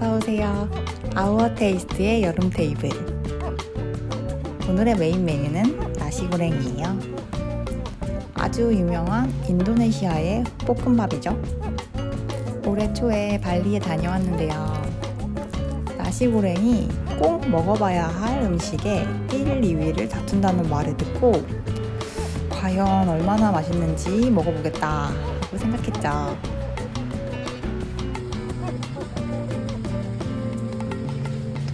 어서오세요. 아우어 테이스트의 여름 테이블. 오늘의 메인 메뉴는 나시고랭이에요. 아주 유명한 인도네시아의 볶음밥이죠. 올해 초에 발리에 다녀왔는데요. 나시고랭이 꼭 먹어봐야 할 음식에 1, 2위를 다툰다는 말을 듣고 과연 얼마나 맛있는지 먹어보겠다 하고 생각했죠.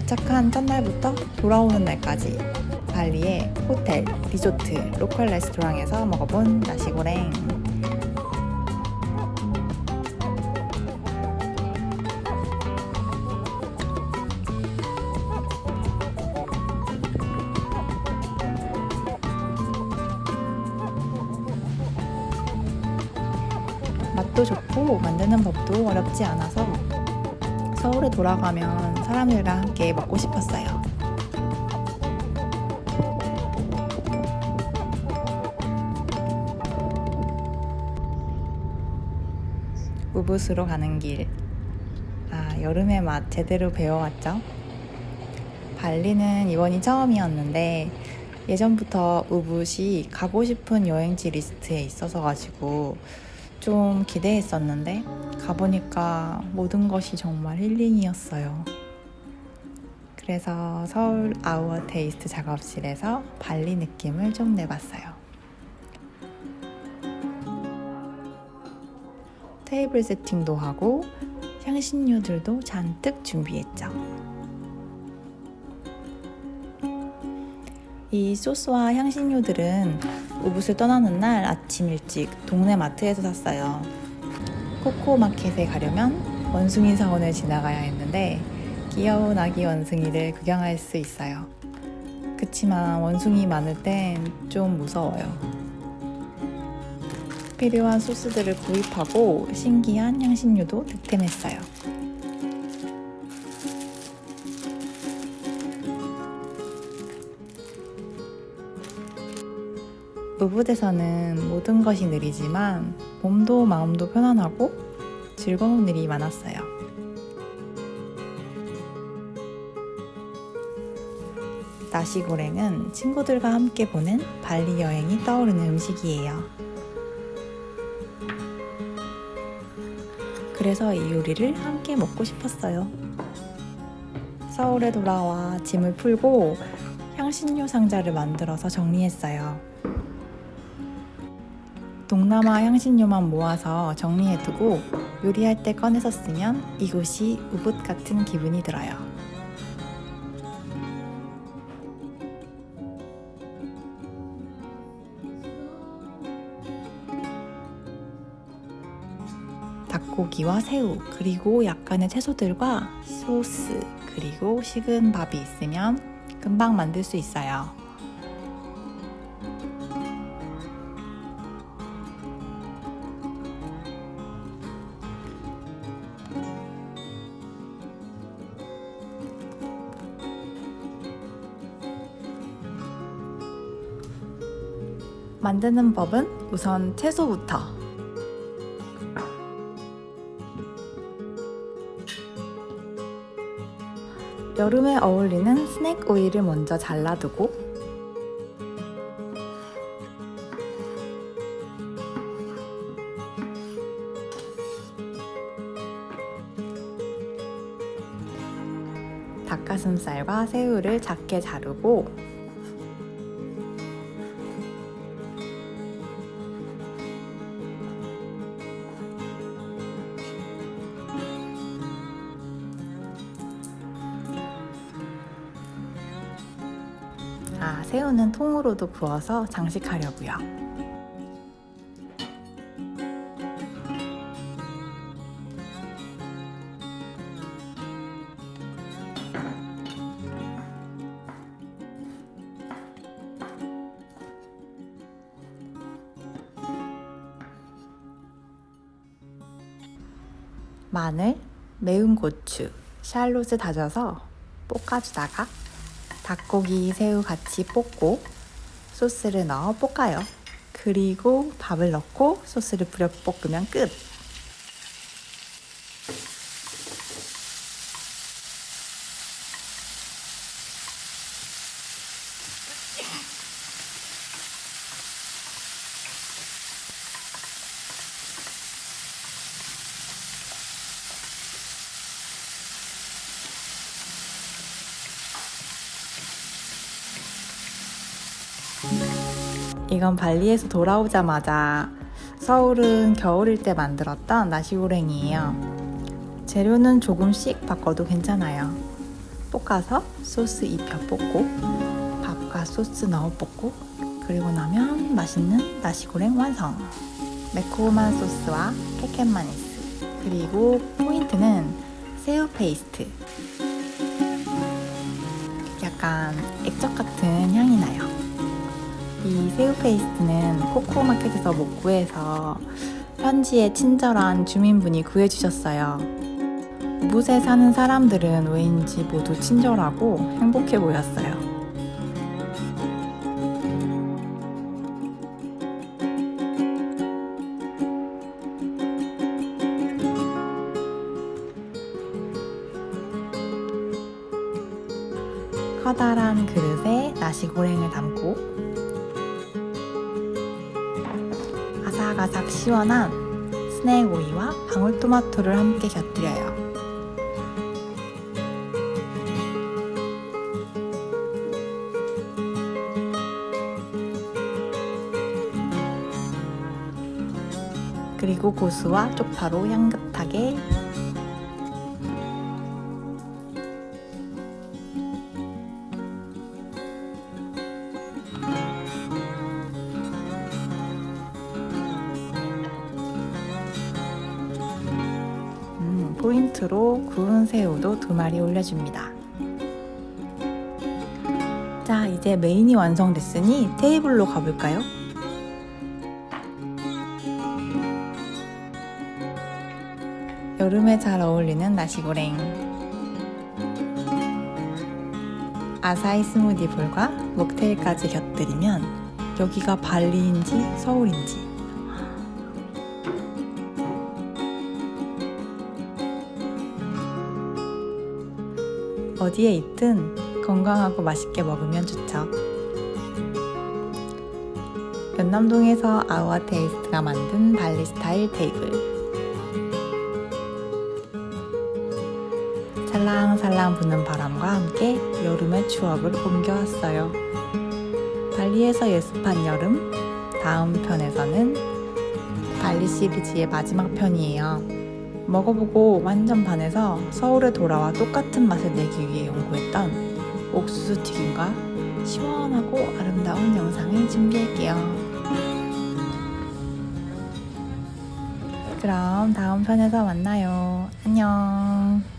도착한 첫날부터 돌아오는 날까지 발리의 호텔, 리조트, 로컬 레스토랑에서 먹어본 나시고랭. 맛도 좋고 만드는 법도 어렵지 않아서 서울에 돌아가면 사람들과 함께 먹고 싶었어요. 우붓으로 가는 길. 아, 여름의 맛 제대로 배워왔죠? 발리는 이번이 처음이었는데 예전부터 우붓이 가고 싶은 여행지 리스트에 있어서 가지고 좀 기대했었는데 가보니까 모든 것이 정말 힐링이었어요. 그래서 서울 아우어 테이스트 작업실에서 발리 느낌을 좀 내봤어요. 테이블 세팅도 하고 향신료들도 잔뜩 준비했죠. 이 소스와 향신료들은 우붓을 떠나는 날 아침 일찍 동네 마트에서 샀어요. 코코마켓에 가려면 원숭이 사원을 지나가야 했는데 귀여운 아기 원숭이를 구경할 수 있어요. 그치만 원숭이 많을 땐 좀 무서워요. 필요한 소스들을 구입하고 신기한 향신료도 득템했어요. 우붓에서는 모든 것이 느리지만 몸도 마음도 편안하고 즐거운 일이 많았어요. 나시고랭은 친구들과 함께 보낸 발리 여행이 떠오르는 음식이에요. 그래서 이 요리를 함께 먹고 싶었어요. 서울에 돌아와 짐을 풀고 향신료 상자를 만들어서 정리했어요. 동남아 향신료만 모아서 정리해두고 요리할 때 꺼내서 쓰면 이곳이 우붓 같은 기분이 들어요. 닭고기와 새우, 그리고 약간의 채소들과 소스, 그리고 식은 밥이 있으면 금방 만들 수 있어요. 만드는 법은 우선 채소부터. 여름에 어울리는 스낵 오일을 먼저 잘라두고 닭가슴살과 새우를 작게 자르고 아, 새우는 통으로도 구워서 장식하려고요. 마늘, 매운 고추, 샬롯을 다져서 볶아주다가 닭고기, 새우 같이 볶고 소스를 넣어 볶아요. 그리고 밥을 넣고 소스를 뿌려 볶으면 끝. 이건 발리에서 돌아오자마자 서울은 겨울일 때 만들었던 나시고랭이에요. 재료는 조금씩 바꿔도 괜찮아요. 볶아서 소스 입혀 볶고 밥과 소스 넣어 볶고 그리고 나면 맛있는 나시고랭 완성. 매콤한 소스와 케켓마니스 그리고 포인트는 새우 페이스트. 약간 액젓 같은 향이 나요. 이 새우 페이스트는 코코마켓에서 못 구해서 현지의 친절한 주민분이 구해주셨어요. 우붓에 사는 사람들은 왜인지 모두 친절하고 행복해 보였어요. 커다란 그릇에 나시고랭을 담고 아삭아삭 시원한 스낵 오이와 방울토마토를 함께 곁들여요. 그리고 고수와 쪽파로 향긋하게 포인트로 구운 새우도 두 마리 올려줍니다. 자, 이제 메인이 완성됐으니 테이블로 가볼까요? 여름에 잘 어울리는 나시고랭. 아사히 스무디 볼과 목테일까지 곁들이면 여기가 발리인지 서울인지 어디에 있든 건강하고 맛있게 먹으면 좋죠. 연남동에서 아우아 테이스트가 만든 발리 스타일 테이블. 살랑살랑 부는 바람과 함께 여름의 추억을 옮겨왔어요. 발리에서 예습한 여름, 다음 편에서는 발리 시리즈의 마지막 편이에요. 먹어보고 완전 반해서 서울에 돌아와 똑같은 맛을 내기 위해 연구했던 옥수수 튀김과 시원하고 아름다운 영상을 준비할게요. 그럼 다음 편에서 만나요. 안녕.